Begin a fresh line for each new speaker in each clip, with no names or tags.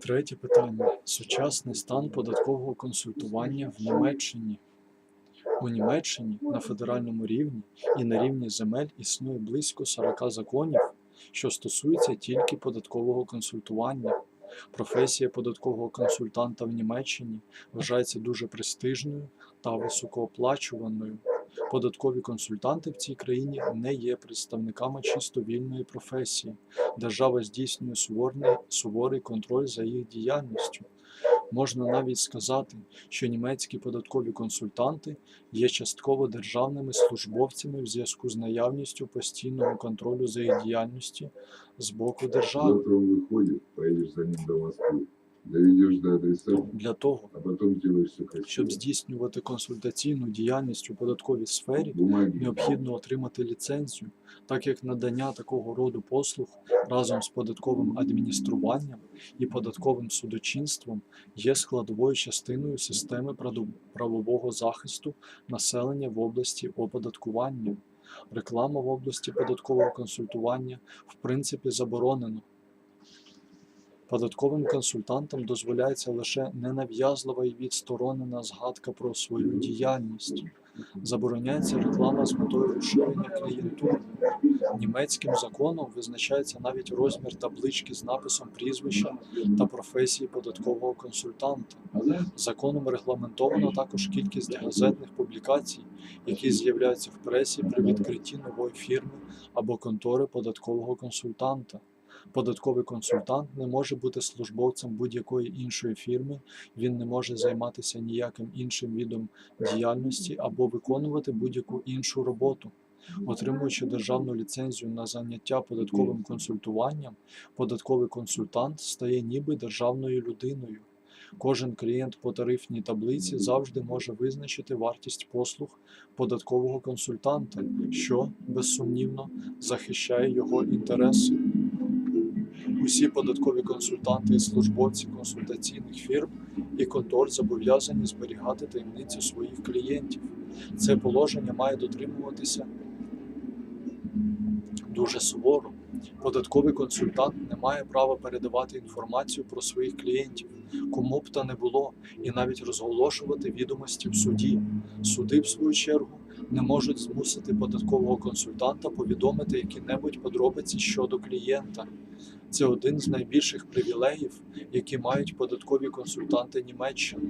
Третє питання: сучасний стан податкового консультування в Німеччині. У Німеччині на федеральному рівні і на рівні земель існує близько 40 законів, що стосуються тільки податкового консультування. Професія податкового консультанта в Німеччині вважається дуже престижною та високооплачуваною. Податкові консультанти в цій країні не є представниками чисто вільної професії. Держава здійснює суворний, суворий контроль за їх діяльністю. Можна навіть сказати, що німецькі податкові консультанти є частково державними службовцями в зв'язку з наявністю постійного контролю за їх діяльністю з боку держави.
Завтра поедешь за ним до Москвы, доведешь до адреса,
Для того,
а все красиво.
щоб здійснювати консультаційну діяльність у податковій сфері,
Бумаги.
необхідно отримати ліцензію, так як надання такого роду послуг разом з податковим адмініструванням і податковим судочинством є складовою частиною системи правового захисту населення в області оподаткування. Реклама в області податкового консультування в принципі заборонена. Податковим консультантам дозволяється лише ненав'язлива і відсторонена згадка про свою діяльність. Забороняється реклама з метою розширення клієнтури. Німецьким законом визначається навіть розмір таблички з написом прізвища та професії податкового консультанта. Законом регламентовано також кількість газетних публікацій, які з'являються в пресі при відкритті нової фірми або контори податкового консультанта. Податковий консультант не може бути службовцем будь-якої іншої фірми, він не може займатися ніяким іншим видом діяльності або виконувати будь-яку іншу роботу. Отримуючи державну ліцензію на заняття податковим консультуванням, податковий консультант стає ніби державною людиною. Кожен клієнт по тарифній таблиці завжди може визначити вартість послуг податкового консультанта, що, безсумнівно, захищає його інтереси. Усі податкові консультанти і службовці консультаційних фірм і контор зобов'язані зберігати таємницю своїх клієнтів. Це положення має дотримуватися дуже суворо. Податковий консультант не має права передавати інформацію про своїх клієнтів, кому б то не було, і навіть розголошувати відомості в суді. Суди, в свою чергу, не можуть змусити податкового консультанта повідомити які-небудь подробиці щодо клієнта. Це один з найбільших привілеїв, які мають податкові консультанти Німеччини.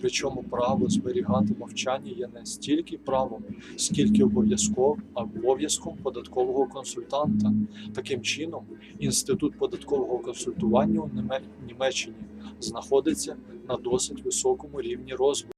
Причому право зберігати мовчання є не стільки правом, скільки обов'язков обов'язком податкового консультанта. Таким чином, інститут податкового консультування у Німеччині знаходиться на досить високому рівні розвитку.